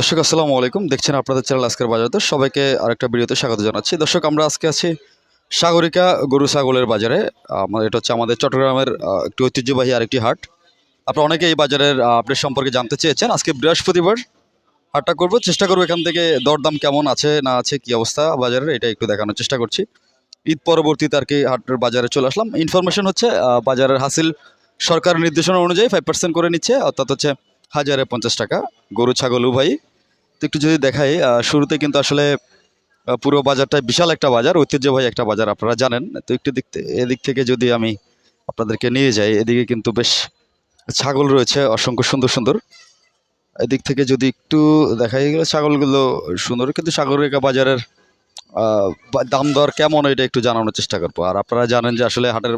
দর্শক, আসসালামু আলাইকুম। দেখছেন আপনাদের চ্যানেল আজকের বাজারে। সবাইকে আরেকটা ভিডিওতে স্বাগত জানাচ্ছি। দর্শক, আমরা আজকে আছি সাগরিকা গরু ছাগলের বাজারে। আমাদের এটা হচ্ছে আমাদের চট্টগ্রামের একটি ঐতিহ্যবাহী আরেকটি হাট। আপনারা অনেকে এই বাজারের আপডেট সম্পর্কে জানতে চেয়েছেন। আজকে বৃহস্পতিবার হাটটা করব। চেষ্টা করব এখান থেকে দরদাম কেমন আছে, না আছে, কি অবস্থা বাজারের, এটা একটু দেখানোর চেষ্টা করছি। ঈদ পরবর্তীতে আর কি হাটের বাজারে চলে আসলাম। ইনফরমেশন হচ্ছে বাজারের হাসিল সরকারের নির্দেশনা অনুযায়ী ফাইভ করে নিচ্ছে, অর্থাৎ হচ্ছে হাজারে পঞ্চাশ টাকা। গরু, ছাগল, উভয়ই তো একটু যদি দেখাই শুরুতে কিন্তু আসলে পুরো বাজারটা বিশাল একটা বাজার, ঐতিহ্যবাহী একটা বাজার আপনারা জানেন। তো একটু দিক এদিক থেকে যদি আমি আপনাদেরকে নিয়ে যাই, এদিকে কিন্তু বেশ ছাগল রয়েছে, অসংখ্য সুন্দর সুন্দর। এদিক থেকে যদি একটু দেখাই গেলে ছাগলগুলো সুন্দর, কিন্তু সাগরিকা বাজারের দাম দর কেমন, এটা একটু জানানোর চেষ্টা করব। আর আপনারা জানেন যে আসলে হাটের,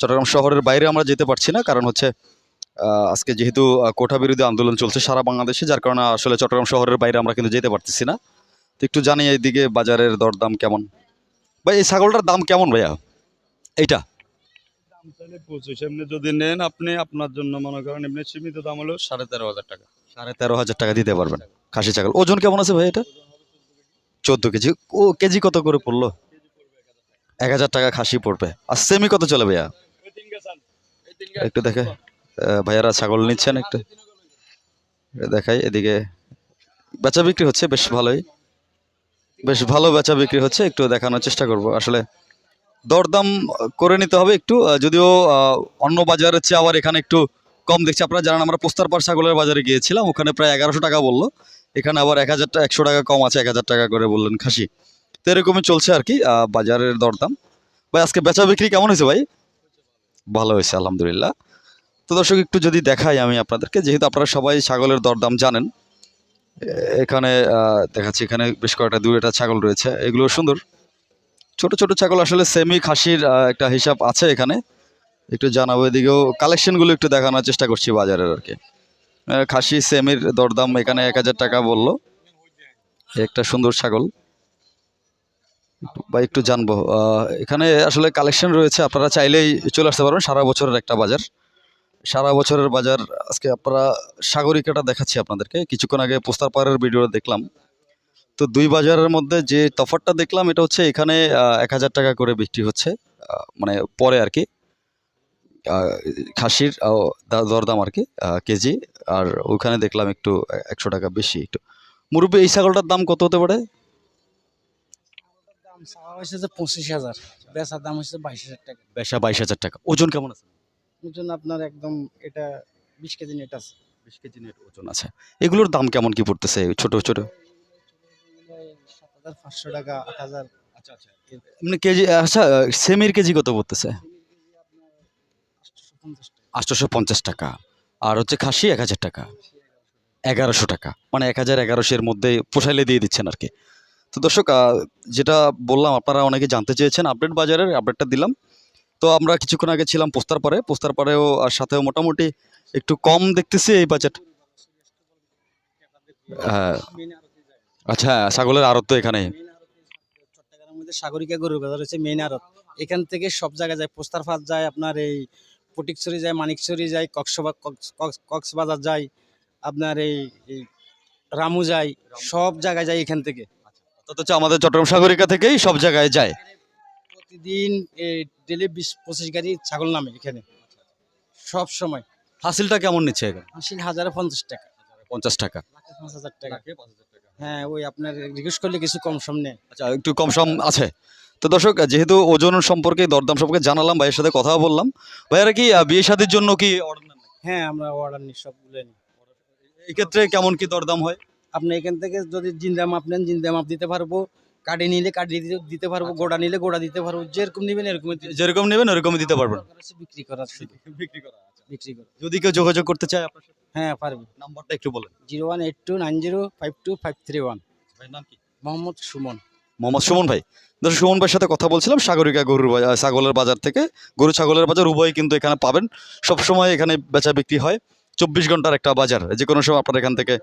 চট্টগ্রাম শহরের বাইরে আমরা যেতে পারছি না, কারণ হচ্ছে আজকে যেহেতু কোঠা বিরোধী আন্দোলন চলছে সারা বাংলাদেশে যার কারণে আসলে চট্টগ্রাম শহরের বাইরে আমরা কিন্তু যেতে পারতেছি না। তো একটু জানি এইদিকে বাজারের দরদাম কেমন? ভাই এই ছাগলটার দাম কেমন ভাইয়া? এইটা। দাম চাইলে পঁচিশ এমনি যদি নেন আপনি আপনার জন্য মনে করেন এমনি সীমিত দাম হলো সাড়ে তেরো হাজার টাকা। সাড়ে তেরো হাজার টাকা দিতে পারবেন খাসি ছাগল। ওজন কেমন আছে ভাই এটা? চোদ্দ কেজি। ও কেজি কত করে পড়ল? এক হাজার টাকা খাসি পড়বে। আর সেমি কত চলে ভাইয়া? একটু দেখে। ভাইয়ারা ছাগল নিচ্ছেন একটু। দেখাই, এদিকে বেচা বিক্রি হচ্ছে, বেশ ভালোই। বেশ ভালো বেচা বিক্রি হচ্ছে, একটু দেখানোর চেষ্টা করব। আসলে দরদাম করে নিতে হবে একটু যদিও অন্য বাজারের চেয়ে আবার এখানে একটু কম দেখছি। আপনারা জানেন, আমরা পোস্তার পার ছাগলের বাজারে গিয়েছিলাম, ওখানে প্রায় এগারোশো টাকা বলল। এখানে আবার এক হাজার একশো টাকা কম আছে, এক হাজার টাকা করে বললেন খাসি। তো এরকমই চলছে আর কি বাজারের দরদাম। ভাই, আজকে বেচা বিক্রি কেমন হয়েছে ভাই? ভালো হয়েছে, আলহামদুলিল্লাহ। তো দর্শক, একটু যদি দেখাই আমি আপনাদেরকে, যেহেতু আপনারা সবাই ছাগলের দরদাম জানেন, এখানে দেখাচ্ছি এখানে বেশ কয়েকটা দুইটা ছাগল রয়েছে এগুলো সুন্দর। ছোট ছোট ছাগল আসলে সেমি খাসির একটা হিসাব আছে এখানে। একটু জানাব এদিকেও, কালেকশনগুলো একটু দেখানোর চেষ্টা করছি বাজারের আর কি। খাসি সেমির দরদাম এখানে এক হাজার টাকা বলল। একটা সুন্দর ছাগল। বা একটু জানব এখানে আসলে কালেকশন রয়েছে, আপনারা চাইলেই চলে আসতে পারবেন, সারা বছরের একটা বাজার। সারা বছরের বাজার আজকে আপনারা সাগরিকাটা দেখাচ্ছি আপনাদেরকে। কিছুক্ষণ আগে পোস্তার পাড়ের ভিডিওটা দেখলাম। তো দুই বাজারের মধ্যে যে তফাতটা দেখলাম এটা হচ্ছে এখানে এক হাজার টাকা করে বিক্রি হচ্ছে মানে পরে আর কি। খাসির দরদাম আর কি কেজি। আর ওখানে দেখলাম একটু একশো টাকা বেশি একটু। মুরব্বী এই ছাগলটার দাম কত হতে পারে? দাম যে পঁচিশ হাজার বেচার দাম হচ্ছে বাইশ হাজার টাকা। বেশা বাইশ হাজার টাকা। ওজন কেমন আছে? ওজন আপনার একদম এটা বিশ কেজি নেট আছে। বিশ কেজি নেট ওজন আছে। এগুলোর দাম কেমন কি পড়তেছে? ছোট ছোট? সাত হাজার পাঁচশো টাকা আট হাজার। আচ্ছা আচ্ছা। এমনি কেজি আচ্ছা সেমির কেজি কত পড়তেছে? আটশোশো পঞ্চাশ টাকা। আর হচ্ছে খাসি এক হাজার টাকা। এগারোশো টাকা। মানে এক হাজার এগারোশোর মধ্যে পোষাইলে দিয়ে দিচ্ছেন আর কি। তো দর্শক যেটা বললাম আপনারা অনেকে জানতে চেয়েছেন আপডেট বাজারের আপডেটটা দিলাম। তো আমরা কিছুক্ষণ আগে ছিলাম পোস্তার পরে পোস্তার পরেও আর সাথেও মোটামুটি একটু কম দেখতেছি এই বাজেট হ্যাঁ। আচ্ছা হ্যাঁ, ছাগলের আড়ত তো এখানে চট্টগ্রামের মধ্যে সাগরিকা গরুর বাজার হচ্ছে মেইন আড়ত। এখান থেকে সব জায়গায় যায় পোস্তার ফাঁস যায় আপনার এই ফটিকছড়ি যায় মানিকছড়ি যায় কক্সবা কক্স- কক্স- কক্সবাজার যায় আপনার এই এই রামু যায় সব জায়গায় যায় এখান থেকে। অর্থাৎ হচ্ছে আমাদের চট্টগ্রাম সাগরিকা থেকেই সব জায়গায় যায়। প্রতিদিন ডেলি বিশ পঁচিশ গাড়ি ছাগল নামে এখানে। সব সময়। হাসিলটা কেমন নিচ্ছে এখানে? আশি হাজারে পঞ্চাশ টাকা। পঞ্চাশ টাকা। পাঁচ হাজার টাকা। হ্যাঁ ওই আপনার রিকোয়েস্ট করলে কিছু কম সম নেই আচ্ছা একটু কম সম আছে। তো দর্শক যেহেতু ওজন সম্পর্কে দরদাম সম্পর্কে জানালাম ভাইয়ের সাথে কথা বললাম। ভাইয়ারা কি বিয়ে শাদির জন্য কি নেন হ্যাঁ আমরা অর্ডার নিই সবগুলো নিই। এক্ষেত্রে কেমন কি দরদাম হয়? আপনি এখান থেকে যদি জিন্দা মাপ নেন জিন্দা মাপ দিতে পারব। কাঠি নিলে কাঠি দিতে দিতে পারব গোড়া নিলে গোড়া দিতে পারব যেরকম নেবেন এরকম যেরকম নেবেন ওরকমই দিতে পারবেন। বিক্রি করার বিক্রি করা বিক্রি করা যদি কেউ যোগাযোগ করতে চায় আপনার সাথে? হ্যাঁ পারবে। নাম্বারটা একটু বলেন। Zero one eight two nine zero five two five three one. ভাইয়ের নাম কি? মোহাম্মদ সুমন। মোহাম্মদ সুমন ভাই। দর্শক সুমন ভাইয়ের সাথে কথা বলছিলাম সাগরিকা গরুর বাজার ছাগলের বাজার থেকে। গরু ছাগলের বাজার উভয় কিন্তু এখানে পাবেন। সব সময় এখানে বেচা বিক্রি হয়। চব্বিশ ঘণ্টার একটা বাজার যে কোনো সময় আপনার এখান থেকে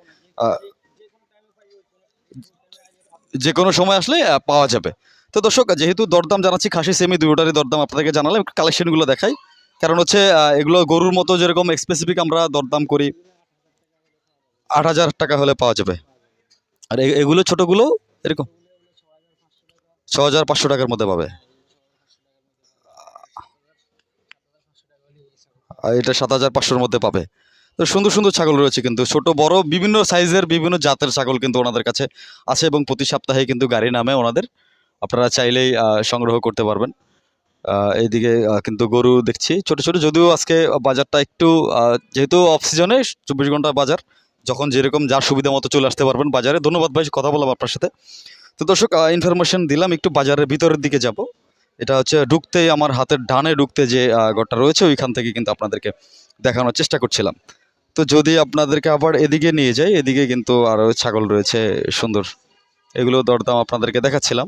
যে কোনো সময় আসলে পাওয়া যাবে। তো দর্শক, যেহেতু দরদাম জানাচ্ছি, খাসি, সেমি দুটোটারই দরদাম আপনাদেরকে জানালাম কালেকশনগুলো দেখাই। কারণ হচ্ছে এগুলো গরুর মতো যেরকম স্পেসিফিক আমরা দরদাম করি, আট হাজার টাকা হলে পাওয়া যাবে। আর এগুলো ছোটোগুলো, এরকম ছ হাজার পাঁচশো টাকার মধ্যে পাবে। আর এটা সাত হাজার পাঁচশোর মধ্যে পাবে। তো সুন্দর সুন্দর ছাগল রয়েছে কিন্তু। ছোট, বড়, বিভিন্ন সাইজের, বিভিন্ন জাতের ছাগল কিন্তু ওনাদের কাছে আছে এবং প্রতি সপ্তাহে কিন্তু গাড়ি নামে ওনাদের। আপনারা চাইলেই সংগ্রহ করতে পারবেন। এইদিকে কিন্তু গরু দেখছি। ছোট ছোট যদিও আজকে বাজারটা একটু যেহেতু অফ সিজনে চব্বিশ ঘণ্টা বাজার, যখন যেরকম যার সুবিধা মতো চলে আসতে পারবেন বাজারে। ধন্যবাদ ভাই, কথা বললাম আপনার সাথে। তো দর্শক ইনফরমেশন দিলাম, একটু বাজারের ভিতরের দিকে যাব। এটা হচ্ছে ঢুকতেই, আমার হাতের ডানে ঢুকতে যে ঘরটা রয়েছে, ওইখান থেকে কিন্তু আপনাদেরকে দেখানোর চেষ্টা করছিলাম। তো যদি আপনাদেরকে আবার এদিকে নিয়ে যাই এদিকে কিন্তু আরও ছাগল রয়েছে সুন্দর। এগুলো দরদাম আপনাদেরকে দেখাচ্ছিলাম।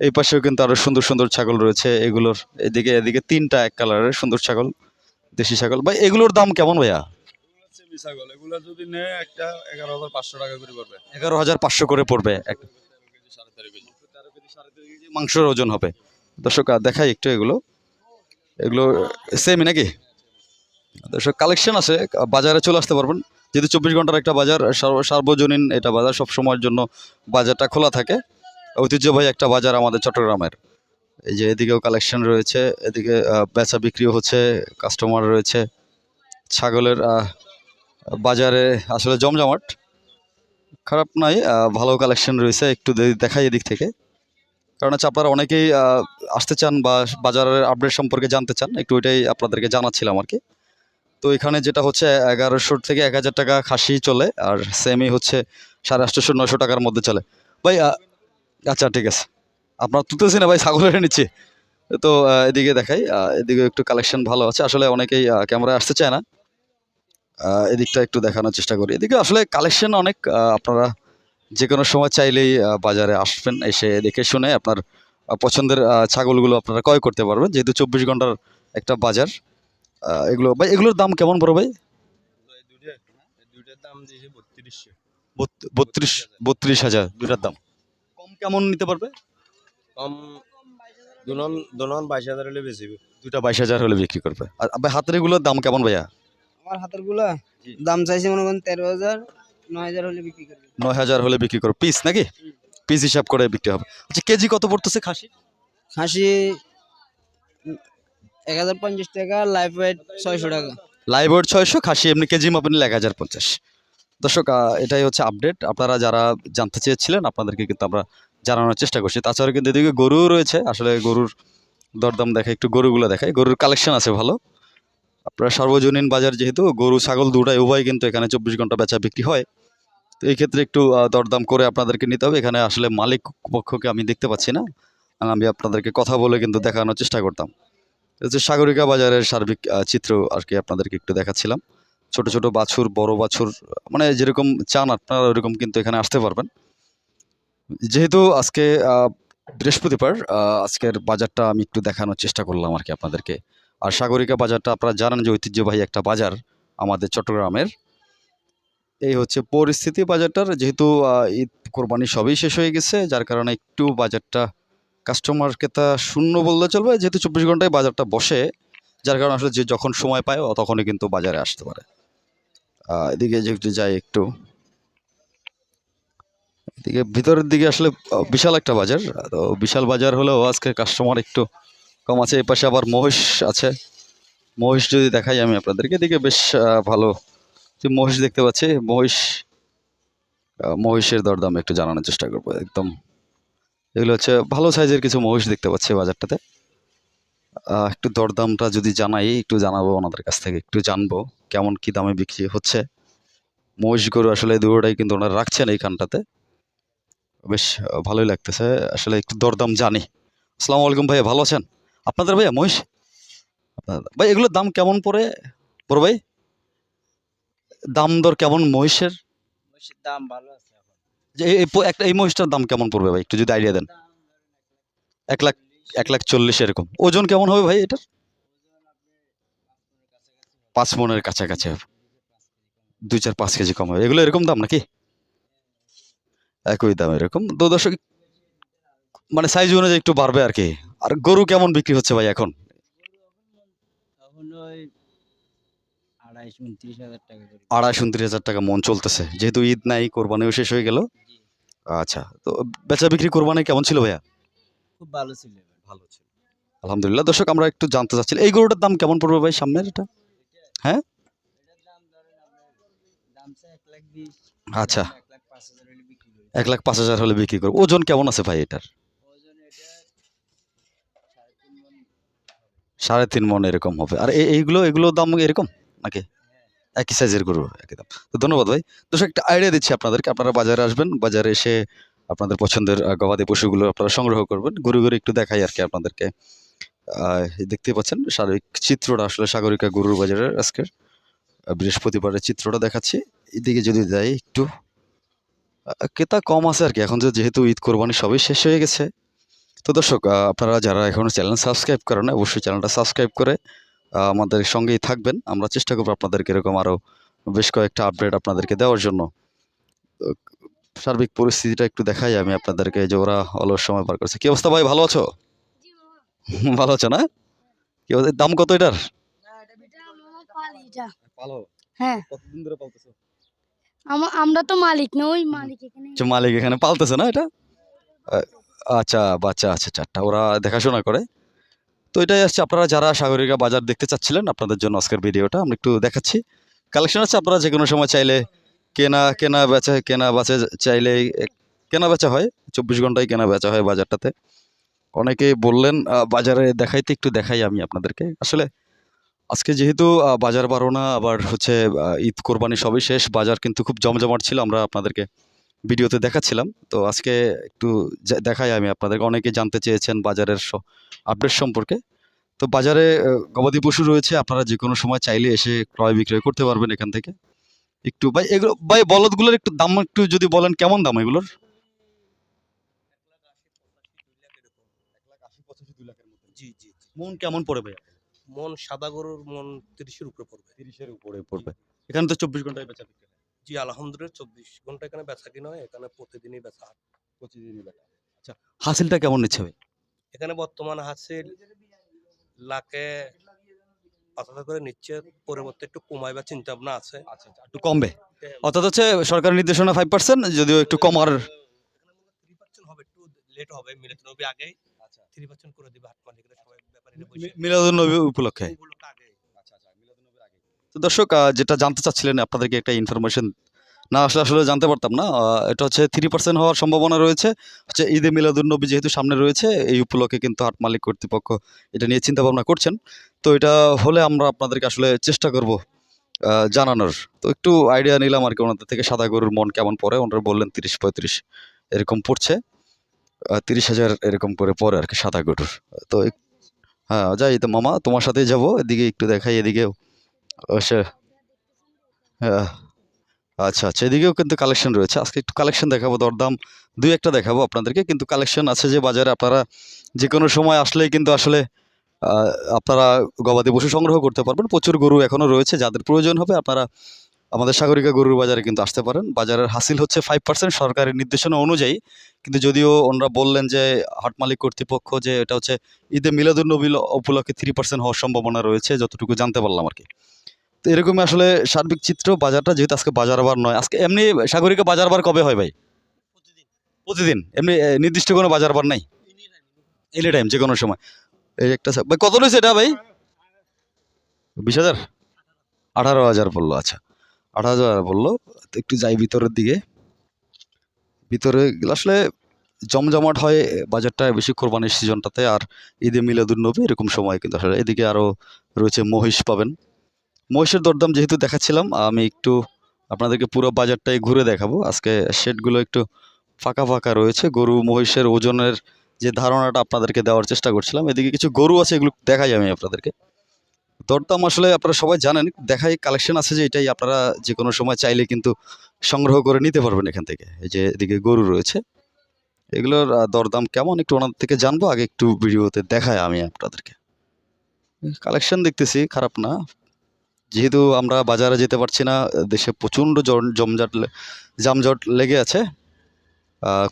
এই পাশেও কিন্তু আরও সুন্দর সুন্দর ছাগল রয়েছে। এগুলোর এদিকে এদিকে তিনটা এক কালারের সুন্দর ছাগল দেশি ছাগল। ভাই এগুলোর দাম কেমন ভাইয়া? ছাগল। এগুলা যদি নেয় একটা এগারো হাজার পাঁচশো টাকা করে পড়বে। এগারো হাজার পাঁচশো করে পড়বে। সাড়ে তেরো কেজি। মাংসের ওজন হবে। দর্শক দেখাই একটু এগুলো। এগুলো সেমই নাকি? দর্শক কালেকশন আছে বাজারে চলে আসতে পারবেন। যেহেতু চব্বিশ ঘণ্টার একটা বাজার সার্বজনীন এটা বাজার সব সময়ের জন্য বাজারটা খোলা থাকে। ঐতিহ্যবাহী একটা বাজার আমাদের চট্টগ্রামের। এই যে এদিকেও কালেকশন রয়েছে এদিকে বেচা বিক্রিও হচ্ছে কাস্টমার রয়েছে। ছাগলের বাজারে আসলে জমজমাট। খারাপ আহ, ভালো কালেকশন রয়েছে একটু দেখাই এদিক থেকে। কারণ হচ্ছে আপনারা অনেকেই আসতে চান বা বাজারের আপডেট সম্পর্কে জানতে চান একটু ওইটাই আপনাদেরকে জানাচ্ছিলাম আর কি। তো এখানে যেটা হচ্ছে, এগারোশো থেকে এক হাজার টাকা খাসি চলে, আর সেমি হচ্ছে সাড়ে আটশোশো নশো টাকার মধ্যে চলে। ভাই আচ্ছা ঠিক আছে। আপনার তুলতেছি না ভাই, ছাগলের নিচে। তো এদিকে দেখাই এদিকে একটু কালেকশন ভালো আছে। আসলে অনেকেই ক্যামেরা আসতে চায় না। এদিকটা একটু দেখানোর চেষ্টা করি। এদিকে আসলে কালেকশন অনেক আপনারা যে কোনো সময় চাইলেই বাজারে আসবেন, এসে দেখে শুনে আপনার পছন্দের ছাগলগুলো আপনারা ক্রয় করতে পারবেন। যেহেতু চব্বিশ ঘণ্টার একটা বাজার এগুলো ভাই এগুলোর দাম কেমন বড় ভাই? বত্রিশ বত্রিশ হাজার দুটার দাম। কম কেমন নিতে পারবে? কম দুনন দুনন বাইশ হাজার হলে বেশি। দুটা বাইশ হাজার হলে বিক্রি করবে। আর ভাই হাতের এগুলোর দাম কেমন ভাইয়া? আমার হাতেরগুলা দাম চাইছে মনে করেন তেরো হাজার নয় হাজার হলে বিক্রি করবে। নয় হাজার হলে বিক্রি করবে। পিস নাকি? পিস হিসাব করে বিক্রি হবে। আচ্ছা কেজি কত পড়তেছে খাসি? খাসি এক হাজার পঞ্চাশ টাকা লাইফ ওয়েট ছয়শো টাকা। লাইভ ওয়েট ছয়শো, খাসি এমনি কেজি মাপেন এক হাজার পঞ্চাশ। দর্শক এটাই হচ্ছে আপডেট আপনারা যারা জানতে চেয়েছিলেন, আপনাদেরকে কিন্তু আমরা জানানোর চেষ্টা করছি। তাছাড়া কিন্তু এদিকে গরুও রয়েছে। আসলে গরুর দরদাম দেখে, একটু গরুগুলো দেখায় গরুর কালেকশন আছে ভালো। আপনারা সার্বজনীন বাজার যেহেতু, গরু, ছাগল দুটাই, উভয় কিন্তু এখানে চব্বিশ ঘণ্টা বেচা বিক্রি হয়। তো এই ক্ষেত্রে একটু দরদাম করে আপনাদেরকে নিতে হবে। এখানে আসলে মালিক পক্ষকে আমি দেখতে পাচ্ছি না। আমি আপনাদেরকে কথা বলে কিন্তু দেখানোর চেষ্টা করতাম। হচ্ছে সাগরিকা বাজারের সার্বিক চিত্র আর কি আপনাদেরকে একটু দেখাচ্ছিলাম। ছোট ছোট বাছুর, বড় বাছুর মানে যেরকম চান আপনারা ওইরকম কিন্তু এখানে আসতে পারবেন। যেহেতু আজকে বৃহস্পতিবার আজকের বাজারটা আমি একটু দেখানোর চেষ্টা করলাম আর কি আপনাদেরকে। আর সাগরিকা বাজারটা আপনারা জানেন যে ঐতিহ্যবাহী একটা বাজার আমাদের চট্টগ্রামের। এই হচ্ছে পরিস্থিতি বাজারটার, যেহেতু ঈদ, কোরবানি সবই শেষ হয়ে গেছে, যার কারণে একটু বাজারটা কাস্টমার ক্রেতা শূন্য বললে চলবে, যেহেতু চব্বিশ ঘন্টায় বাজারটা বসে, যার কারণে আসলে যে যখন সময় পায় তখনই কিন্তু বাজারে আসতে পারে। এদিকে যেহেতু যাই একটু। এদিকে ভিতরের দিকে আসলে বিশাল একটা বাজার। তো বিশাল বাজার হলেও আজকে কাস্টমার একটু কম আছে এপাশে আবার মহিষ আছে। মহিষ যদি দেখাই আমি আপনাদেরকে, এদিকে বেশ ভালো। মহিষ দেখতে পাচ্ছি, মহিষ মহিষের দরদাম একটু জানানোর চেষ্টা করব, একদম। এগুলো হচ্ছে ভালো সাইজের কিছু মহিষ দেখতে পাচ্ছি বাজারটাতে। একটু দরদামটা যদি জানাই, একটু জানাব ওনাদের কাছ থেকে, একটু জানব কেমন কি দামে বিক্রি হচ্ছে। মহিষ গরু আসলে দুটোটাই কিন্তু ওনারা রাখছেন এইখানটাতে বেশ ভালোই লাগতেছে। আসলে একটু দরদাম জানি। আসসালামু আলাইকুম ভাইয়া, ভালো আছেন? আপনাদের ভাইয়া মহিষ? ভাই, এগুলোর দাম কেমন পড়ে? বড় ভাই, দাম দর কেমন মহিষের দাম ভালো আছে। যে একটা এই মহিষটার দাম কেমন পড়বে ভাই? একটু যদি আইডিয়া দেন। এক লাখ এক লাখ চল্লিশ এরকম। ওজন কেমন হবে ভাই এটার? পাঁচ মনের কাছাকাছি হবে। দুই চার পাঁচ কেজি কম হবে। এগুলো এরকম দাম নাকি? একই দাম এরকম। তো দর্শক মানে সাইজ অনুযায়ী একটু বাড়বে আর কি। আর গরু কেমন বিক্রি হচ্ছে ভাই এখন? আড়াইশ উনত্রিশ হাজার টাকা মন চলতেছে। যেহেতু ঈদ নাই কোরবানিও শেষ হয়ে গেল। আচ্ছা তো বেচা বিক্রি কোরবানি কেমন ছিল ভাইয়া? খুব ভালো ছিল ভালো ছিল। আলহামদুলিল্লাহ দর্শক আমরা একটু জানতে চাচ্ছিলাম এই গরুটার দাম কেমন পড়বে ভাই সামনের এটা? হ্যাঁ? আচ্ছা। এক লাখ পাঁচ হাজার হলে বিক্রি করব। ওজন কেমন আছে ভাই এটার? সাড়ে তিন মন এরকম হবে। আর এইগুলো এগুলো দাম এরকম নাকি? একই সাইজের গরু, একই দাম। তো ধন্যবাদ ভাই। দর্শক, একটা আইডিয়া দিচ্ছি আপনাদেরকে। আপনারা বাজারে আসবেন, বাজারে এসে আপনাদের পছন্দের গবাদি পশুগুলো আপনারা সংগ্রহ করবেন। গরু গরু একটু দেখাই আর কি আপনাদেরকে দেখতে পাচ্ছেন, শারীরিক চিত্রটা আসলে সাগরিকা গরুর বাজারের আজকের বৃহস্পতিবারের চিত্রটা দেখাচ্ছি। এদিকে যদি যাই একটু ক্রেতা কম আছে আর কি এখন যেহেতু ঈদ কোরবানি সবই শেষ হয়ে গেছে। তো দর্শক আপনারা যারা এখনও চ্যানেল সাবস্ক্রাইব করেন অবশ্যই চ্যানেলটা সাবস্ক্রাইব করে আমাদের সঙ্গেই থাকবেন। আমরা চেষ্টা করব আপনাদেরকে এরকম আরও বেশ কয়েকটা আপডেট আপনাদেরকে দেওয়ার জন্য। তো, সার্বিক পরিস্থিতিটা একটু দেখাই আমি আপনাদেরকে যে ওরা অলস সময় পার করছে। কি অবস্থা ভাই ভালো আছো? ভালো আছো না? কি দাম কত এটার? হ্যাঁ। কতদিন ধরে পালতেছো? আমা- আমরা তো মালিক না ওই মালিক এখানে। আচ্ছা মালিক এখানে পালতেছে না এটা? আচ্ছা বাচ্চা আছে চারটা ওরা দেখাশোনা করে। তো এটাই আসছে, আপনারা যারা সাগরিকা বাজার দেখতে চাচ্ছিলেন আপনাদের জন্য আজকের ভিডিওটা, আমরা একটু দেখাচ্ছি। কালেকশন আছে, আপনারা যে কোনো সময় চাইলে কেনা কেনা বেচা কেনা বেচা চাইলে, কেনা বেচা হয়, চব্বিশ ঘন্টায় কেনা বেচা হয় বাজারটাতে। অনেকে বললেন বাজারে দেখাইতে একটু দেখাই আমি আপনাদেরকে। আসলে আজকে যেহেতু বাজার বারোনা আবার হচ্ছে ঈদ কোরবানি সবই শেষ, বাজার কিন্তু খুব জমজমাট ছিল, আমরা আপনাদেরকে ভিডিওতে দেখাচ্ছিলাম। তো আজকে একটু দেখাই আমি আপনাদেরকে। অনেকে জানতে চেয়েছেন বাজারের আপডেট সম্পর্কে। তো বাজারে গবাদি পশু রয়েছে। আপনারা যে কোনো সময় চাইলে এসে ক্রয় বিক্রয় করতে পারবেন এখান থেকে। একটু ভাই এগুলো ভাই বলদগুলোর একটু দাম একটু যদি বলেন কেমন দাম এগুলোর? জি জি মন কেমন পড়ে ভাই মন সাদা গরুর মন তিরিশের উপরে পড়বে। তিরিশের উপরে পড়বে। এখানে তো চব্বিশ ঘন্টায় বেচা বিক্রি। জি আলহামদুলিল্লাহ চব্বিশ ঘণ্টা এখানে বেচা কিনা হয় এখানে প্রতিদিনই বেচা হাট। প্রতিদিনই বেচা আচ্ছা হাসিলটা কেমন নিচ্ছে ভাই? এখানে বর্তমান হাসিল লাখে পাঁচ হাজার করে নিচ্ছে পরবর্তী একটু কমাইবার চিন্তা ভাবনা আছে। আচ্ছা আচ্ছা একটু কমবে। অর্থাৎ হচ্ছে সরকারি নির্দেশনা ফাইভ পার্সেন্ট যদিও একটু কমার থ্রি পার্সেন্ট হবে একটু লেট হবে মিলাদ নবী আগে থ্রি পার্সেন্ট করে দিবে হাট মালিকরা সবাই ব্যাপারীরা বসে। মিলাদুল নবী উপলক্ষে? দর্শক যেটা জানতে চাচ্ছিলেন, আপনাদেরকে একটা ইনফরমেশন না আসলে আসলে জানতে পারতাম না। এটা হচ্ছে থ্রি পার্সেন্ট হওয়ার সম্ভাবনা রয়েছে। হচ্ছে ঈদে মিলাদুন্নবী যেহেতু সামনে রয়েছে, এই উপলক্ষে কিন্তু হাট মালিক কর্তৃপক্ষ এটা নিয়ে চিন্তা ভাবনা করছেন। তো এটা হলে আমরা আপনাদেরকে আসলে চেষ্টা করব জানানোর। তো একটু আইডিয়া নিলাম আর কি ওনাদের থেকে, সাদা গরুর মন কেমন পড়ে ওনারা বললেন তিরিশ পঁয়ত্রিশ এরকম পড়ছে তিরিশ হাজার এরকম করে পড়ে আর কি সাদা গরুর। তো হ্যাঁ যাই তো মামা, তোমার সাথে যাব, এদিকে একটু দেখাই, এদিকেও হ্যাঁ। আচ্ছা আচ্ছা এদিকেও কিন্তু কালেকশন রয়েছে। আজকে একটু কালেকশন দেখাবো, দরদাম দুই একটা দেখাবো আপনাদেরকে। কিন্তু কালেকশন আছে যে বাজারে আপনারা যে কোনো সময় আসলেই কিন্তু আসলে আপনারা গবাদি পশু সংগ্রহ করতে পারবেন। প্রচুর গরু এখনও রয়েছে। যাদের প্রয়োজন হবে আপনারা আমাদের সাগরিকা গরুর বাজারে কিন্তু আসতে পারেন। বাজারের হাসিল হচ্ছে ফাইভ পার্সেন্ট সরকারের নির্দেশনা অনুযায়ী। কিন্তু যদিও ওনারা বললেন যে হাট মালিক কর্তৃপক্ষ যে এটা হচ্ছে ঈদে মিলাদুন্নবী উপলক্ষে থ্রি পার্সেন্ট হওয়ার সম্ভাবনা রয়েছে, যতটুকু জানতে পারলাম আর কি। তো এরকমই আসলে সার্বিক চিত্র বাজারটা যেহেতু আজকে বাজার বার নয়, আজকে এমনি সাগরিকা বাজার বার কবে হয় ভাই? প্রতিদিন। এমনি নির্দিষ্ট কোনো বাজার বার নাই? এনি টাইম যে কোনো সময়। এই একটা ভাই, কত রয়েছে এটা ভাই? বিশ হাজার? আঠারো হাজার বলল আচ্ছা। আঠারো হাজার বলল, একটু যাই ভিতরের দিকে। ভিতরে আসলে জমজমাট হয় বাজারটা বেশি কোরবানির সিজনটাতে আর ঈদে মিলাদুন্নবী এরকম সময় কিন্তু আসলে এদিকে আরও রয়েছে মহিষ পাবেন। মহিষের দরদাম যেহেতু দেখাচ্ছিলাম, আমি একটু আপনাদেরকে পুরো বাজারটাই ঘুরে দেখাবো। আজকে শেডগুলো একটু ফাঁকা ফাঁকা রয়েছে, গরু মহিষের ওজনের যে ধারণাটা আপনাদেরকে দেওয়ার চেষ্টা করছিলাম। এদিকে কিছু গরু আছে, এগুলো দেখাই আমি আপনাদেরকে। দরদাম আসলে আপনারা সবাই জানেন, দেখাই কালেকশন আছে যে এটাই আপনারা যে কোনো সময় চাইলে কিন্তু সংগ্রহ করে নিতে পারবেন এখান থেকে। এই যে এদিকে গরু রয়েছে, এগুলোর দরদাম কেমন একটু ওনাদের থেকে জানব, আগে একটু ভিডিওতে দেখাই আমি আপনাদেরকে। কালেকশন দেখতেছি, খারাপ না। যেহেতু আমরা বাজারে যেতে পারছি না, দেশে প্রচণ্ড জমজট যানজট লেগে আছে।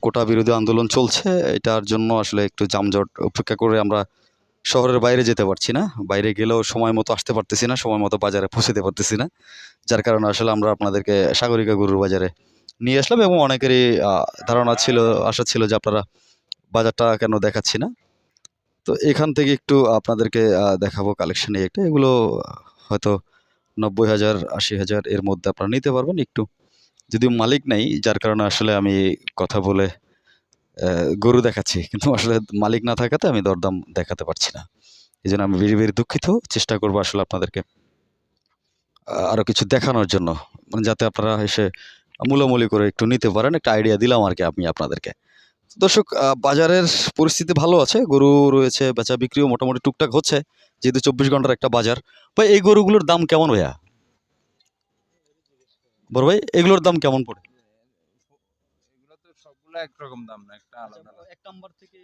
কোটা বিরোধী আন্দোলন চলছে। এটার জন্য আসলে একটু যানজট উপেক্ষা করে আমরা শহরের বাইরে যেতে পারছি না। বাইরে গেলেও সময় মতো আসতে পারতেছি না, সময় মতো বাজারে পৌঁছতে পারতেছি না। যার কারণে আসলে আমরা আপনাদেরকে সাগরিকা গরুর বাজারে নিয়ে আসলাম এবং অনেকেরই ধারণা ছিল, আশা ছিল যে আপনারা বাজারটা কেন দেখাচ্ছি না। তো এখান থেকে একটু আপনাদেরকে দেখাবো কালেকশানে একটা। এগুলো, হয়তো নব্বই হাজার, আশি হাজার এর মধ্যে আপনারা নিতে পারবেন একটু। যদিও মালিক নেই, যার কারণে আসলে আমি কথা বলে গরু দেখাচ্ছি। কিন্তু আসলে মালিক না থাকাতে আমি দরদাম দেখাতে পারছি না। এই জন্য আমি বেরি বেরি দুঃখিত। চেষ্টা করব আসলে আপনাদেরকে আরও কিছু দেখানোর জন্য। মানে যাতে আপনারা এসে মূলামূলি করে একটু নিতে পারেন। একটা আইডিয়া দিলাম আর কি আমি আপনাদেরকে। দর্শক বাজারের পরিস্থিতি ভালো আছে গরু রয়েছে বেচা বিক্রিও মোটামুটি টুকটাক হচ্ছে যেহেতু চব্বিশ ঘণ্টার একটা বাজার। ভাই এই গরুগুলোর দাম কেমন ভাইয়া? বড় ভাই এগুলোর দাম কেমন পড়ে? এগুলো তো সবগুলো একরকম দাম না একটা আলাদা আলাদা। এক নাম্বার থেকে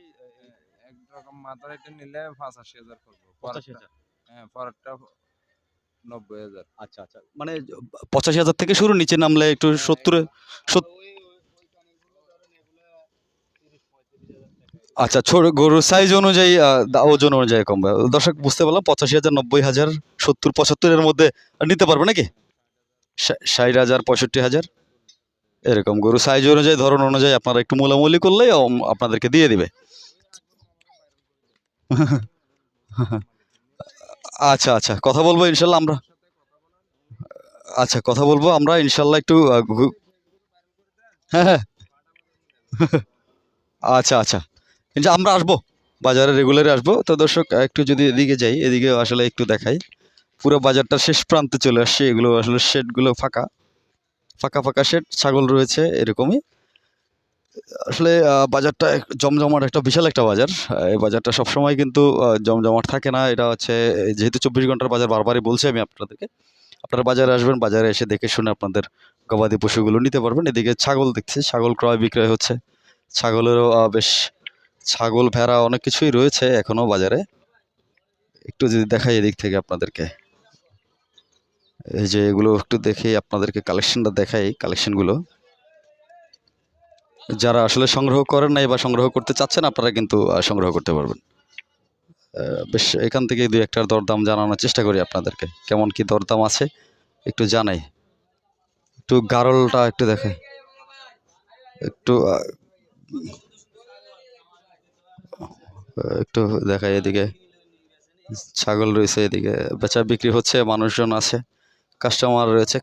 একরকম মাথার এটা নিলে পঁচাশি হাজার পঁচাশি হ্যাঁ পরেরটা নব্বই হাজার। আচ্ছা আচ্ছা। মানে পঁচাশি হাজার থেকে শুরু নিচে নামলে একটু সত্তরে সত- আচ্ছা ছোট গরুর সাইজ অনুযায়ী ওজন অনুযায়ী কমবে দর্শক বুঝতে পারলাম পঁচাশি হাজার নব্বই হাজার সত্তর পঁচাত্তরের মধ্যে নিতে পারবে নাকি? ষাট হাজার পঁয়ষট্টি হাজার এরকম গরু সাইজ অনুযায়ী ধরন অনুযায়ী আপনারা একটু মোলামুলি করলেই উম, আপনাদেরকে দিয়ে দিবে। আচ্ছা আচ্ছা কথা বলব ইনশাল্লাহ আমরা? আচ্ছা কথা বলব আমরা ইনশাল্লাহ একটু হ্যাঁ হ্যাঁ। আচ্ছা আচ্ছা। কিন্তু আমরা আসব, বাজারে রেগুলারে আসব। তো দর্শক, একটু যদি এদিকে যাই, এদিকে আসলে একটু দেখাই। পুরো বাজারটা শেষ প্রান্তে চলে আসছে, এগুলো আসলে শেডগুলো ফাঁকা। ফাঁকা ফাঁকা শেড ছাগল রয়েছে এরকমই। আসলে বাজারটা জমজমাট একটা, বিশাল একটা বাজার। এই বাজারটা সবসময় কিন্তু জমজমাট থাকে না। এটা হচ্ছে, যেহেতু চব্বিশ ঘণ্টার বাজার বারবারই বলছি আমি আপনাদেরকে। আপনারা বাজারে আসবেন, বাজারে এসে দেখে শুনে আপনাদের গবাদি পশুগুলো নিতে পারবেন। এদিকে ছাগল দেখছি, ছাগল ক্রয় বিক্রয় হচ্ছে। ছাগলেরও বেশ ছাগল, ভেড়া অনেক কিছুই রয়েছে এখনও বাজারে। একটু যদি দেখাই এদিক থেকে আপনাদেরকে। এই যে এগুলো একটু দেখে, আপনাদেরকে কালেকশনটা দেখাই কালেকশনগুলো যারা আসলে সংগ্রহ করেন নাই বা সংগ্রহ করতে চাচ্ছেন, আপনারা কিন্তু সংগ্রহ করতে পারবেন। বেশ, এখান থেকে দুই একটার দরদাম জানানোর চেষ্টা করি আপনাদেরকে। কেমন কি দরদাম আছে, একটু জানাই। একটু গারলটা একটু দেখে একটু একটু দেখাই এদিকে। ছাগল রয়েছে এদিকে। বেচা বিক্রি হচ্ছে, মানুষজন আছে কাস্টমার রয়েছে।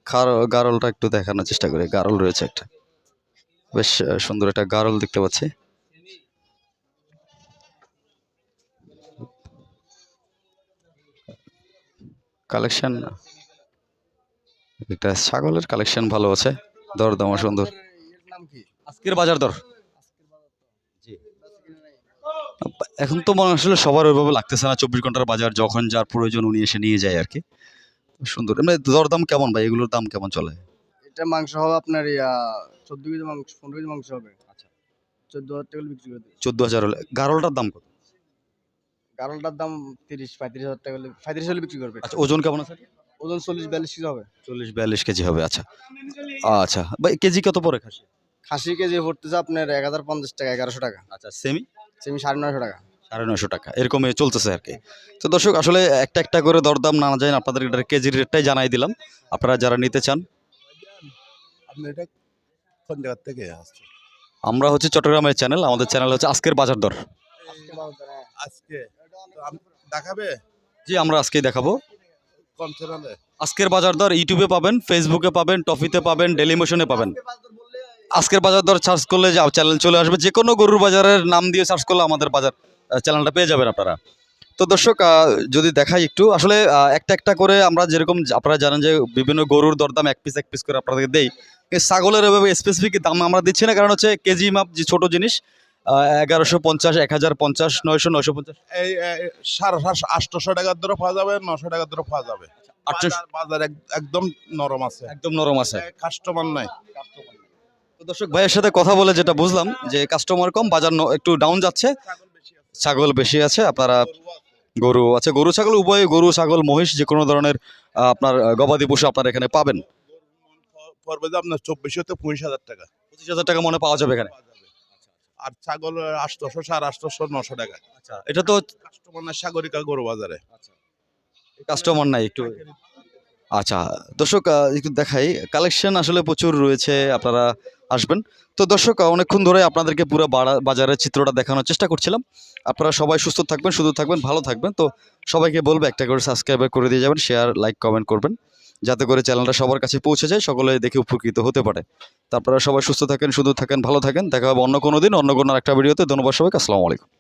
গারলটা একটু দেখানোর চেষ্টা করি। গারল রয়েছে একটা। বেশ সুন্দর একটা গারল দেখতে পাচ্ছি। কালেকশন একটা ছাগলের কালেকশন ভালো আছে। দরদামও সুন্দর। আজকের বাজার দর? এখন তো মনে আসলে সবার ওইভাবে লাগতেছে না চব্বিশ ঘণ্টার বাজার যখন যার প্রয়োজন উনি এসে নিয়ে যায় আর কি সুন্দর এমনি দরদাম কেমন ভাই? এগুলোর দাম কেমন চলে? এটা মাংস হবে আপনার ইয়া চোদ্দ কেজি মাংস পনেরো কেজি মাংস হবে। আচ্ছা। চোদ্দ হাজার টাকা বিক্রি করে চোদ্দ হাজার হলে গারলটার দাম কত? গারলটার দাম তিরিশ পঁয়ত্রিশ হাজার টাকা হলে পঁয়ত্রিশ হলে বিক্রি করবে। আচ্ছা ওজন কেমন আছে? ওজন চল্লিশ বিয়াল্লিশ কেজি হবে। চল্লিশ বিয়াল্লিশ কেজি হবে আচ্ছা। আচ্ছা। ভাই কেজি কত পরে খাসি? খাসি কেজি পড়তেছে আপনার এক হাজার পঞ্চাশ টাকা এগারোশো টাকা। আচ্ছা সেমি? সেমি সাড়ে নয়শো টাকা। সাড়ে নয়শো টাকা এরকমই চলতেছে আর কি। তো দর্শক আসলে একটা একটা করে দরদাম না যায় আপনাদের এটা কেজির রেটটাই জানাই দিলাম। আপনারা যারা নিতে চান। থেকে আসছে আমরা হচ্ছে চট্টগ্রামের চ্যানেল আমাদের চ্যানেল হচ্ছে আজকের বাজার দর। আজকে দেখাবে? জি আমরা আজকেই দেখাবো। আজকের বাজার দর ইউটিউবে পাবেন ফেসবুকে পাবেন টফিতে পাবেন ডেলি মোশনে পাবেন। আজকের বাজার দর সার্চ করলে যা চ্যানেল চলে আসবে যে কোনো গরুর বাজারের নাম দিয়ে সার্চ করলে আমাদের বাজার চ্যানেলটা পেয়ে যাবেন আপনারা। তো দর্শক যদি দেখাই একটু আসলে একটা একটা করে আমরা যেরকম আপনারা জানেন যে বিভিন্ন গরুর দরদাম এক পিস এক পিস করে আপনাদেরকে দেই ছাগলের এভাবে স্পেসিফিক দাম আমরা দিচ্ছি না কারণ হচ্ছে কেজি মাপ যে ছোট জিনিস এগারোশো পঞ্চাশ এক হাজার পঞ্চাশ নয়শো নয়শো পঞ্চাশ। এই সাড়ে সাতশো আটশোশো টাকার দরে পাওয়া যাবে নশো টাকার দরে পাওয়া যাবে। আটশো বাজার- একদম নরম আছে। একদম নরম আছে। কাস্টমার নাই। তো দর্শক ভাইয়ের সাথে কথা বলে যেটা বুঝলাম যে কাস্টমার কম বাজার একটু ডাউন যাচ্ছে। ছাগল বেশি আছে। আপনারা গরু আছে। গরু ছাগল উভয় গরু ছাগল মহিষ যে কোনো ধরনের আপনার গবাদি পশু আপনারা এখানে পাবেন। পড়বে আপনার চব্বিশশোতে পঁচিশ হাজার টাকা। পঁচিশ হাজার টাকা মনে পাওয়া যাবে এখানে। আর ছাগল আটশোশো সাড়ে আটশোশো নশো টাকা। এটা তো কাস্টমার নাই সাগরিকা গরু বাজারে। কাস্টমার নাই একটু। আচ্ছা দর্শক একটু দেখাই। কালেকশন আসলে প্রচুর রয়েছে আপনারা আসবেন। তো দর্শক, অনেকক্ষণ ধরে আপনাদেরকে পুরো বাজারের চিত্রটা দেখানোর চেষ্টা করছিলাম। আপনারা সবাই সুস্থ থাকবেন সুস্থ থাকবেন, ভালো থাকবেন। তো সবাইকে বলব, একটা করে সাবস্ক্রাইব করে দিয়ে যাবেন শেয়ার লাইক কমেন্ট করবেন। যাতে করে চ্যানেলটা সবার কাছে পৌঁছে যায় সকলে দেখে উপকৃত হতে পারে। তারপরে সবাই সুস্থ থাকেন সুস্থ থাকেন, ভালো থাকেন। দেখা হবে অন্য কোনো দিন, অন্য কোনো একটা ভিডিওতে ধন্যবাদ সবাইকে, আসসালামু আলাইকুম।